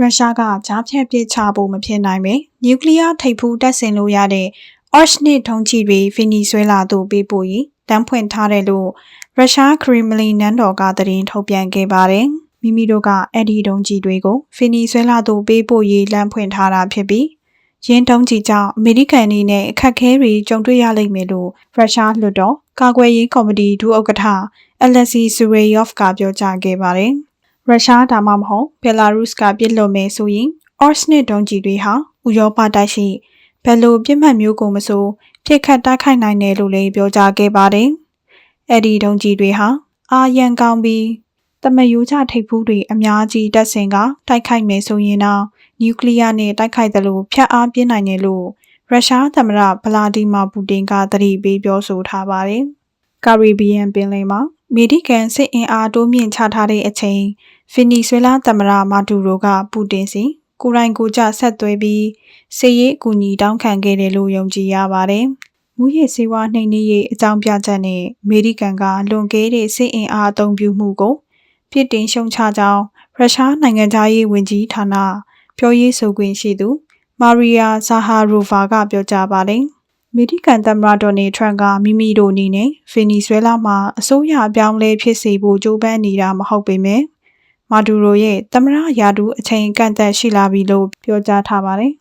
ရုရှားကကြားဖြတ်ပစ်ချဖို့မဖြစ်နိုင်ပဲနျူကလ িয়ার ထိပ်ဖူးတပ်ဆင်လို့ရတဲ့ Oshnik ထုံးကြီးတွေဗီနီဇွဲလာသို့ပေးပို့ရေးတန်းဖွင့်ထားတယ်လို့ရုရှားခရီမလီနန်းတော်ကသတင်းထုတ်ပြန်ခဲ့ပါတယ်။မိမိတို့ကအဲ့ဒီထုံးကြီးတွေကိုဗီနီဇွဲလာသို့ပေးပို့ရေးလမ်းဖွင့်ထားတာဖြစ်ပြီးရင်းတုံးကြီးကြောင့်အမေရိကန်အနေနဲ့အခက်အခဲတွေကြုံတွေ့ရလိမ့်မယ်လို့ရုရှားလွှတ်တော်ကာကွယ်ရေးကော်မတီဒုဥက္ကဋ္ဌအလက်စီဆူရေယော့ဖ်ကပြောကြားခဲ့ပါတယ်။ ရုရှားဒါမှမဟုတ်ဘယ်လာရုစ်ကပြစ်လွတ်မယ်ဆိုရင်အော့စနစ်ဒုံးကြီးတွေဟာဥရောပတိုက်ရှိဘယ်လိုပြစ်မှတ်မျိုးကိုမဆိုပြစ်ခတ်တိုက်ခိုက်နိုင်တယ်လို့လည်းပြောကြားခဲ့ပါတယ်။အဲ့ဒီဒုံးကြီးတွေဟာအာရန်ကောင်းပြီးတမယိုးချထိပ်ဖူးတွေအများကြီးတက်ဆင်ကတိုက်ခိုက်မယ်ဆိုရင်တော့နျူကလ িয়ার နဲ့တိုက်ခိုက်တယ်လို့ဖြတ်အားပြင်းနိုင်တယ်လို့ရုရှားသမ္မတဗလာဒီမာပူတင်ကသတိပေးပြောဆိုထားပါတယ်။ကာရီဘီယံပင်လယ်မှာ အမေရိကန်စစ်အင်အားတိုးမြင့်ချထားတဲ့အချိန်ဗီနီဇွဲလားသမ္မတမာဒူရိုကပူတင်စီကိုယ်တိုင်ကိုယ်ကျဆက်သွဲပြီးစစ်ရေးအကူအညီတောင်းခံခဲ့တယ်လို့ယုံကြည်ရပါတယ်။မူရည်စေဝါနှိမ်နင်းရေးအကြောင်းပြချက်နဲ့အမေရိကန်ကလွန်ကဲတဲ့စစ်အင်အားအသုံးပြုမှုကိုပြစ်တင်ရှုံချကြောင်းရုရှားနိုင်ငံသားရေးဝန်ကြီးဌာနပြောရေးဆိုခွင့်ရှိသူမာရီယာဇာဟာရိုဗာကပြောကြားပါတယ်။အ မေရိကန်သမ္မတဒေါ်နယ်ထရန့်ကမိမိတို့အနေနဲ့ဗင်နီဇွဲလားမှာအစိုးရအပြောင်းလဲဖြစ်စေဖို့ကြိုးပမ်းနေတာမဟုတ်ပေမဲ့မာဒူရိုရဲ့သမ္မတယာဒူးအချိန်ကန့်သက်ရှိလာပြီလို့ပြောကြားထားပါတယ်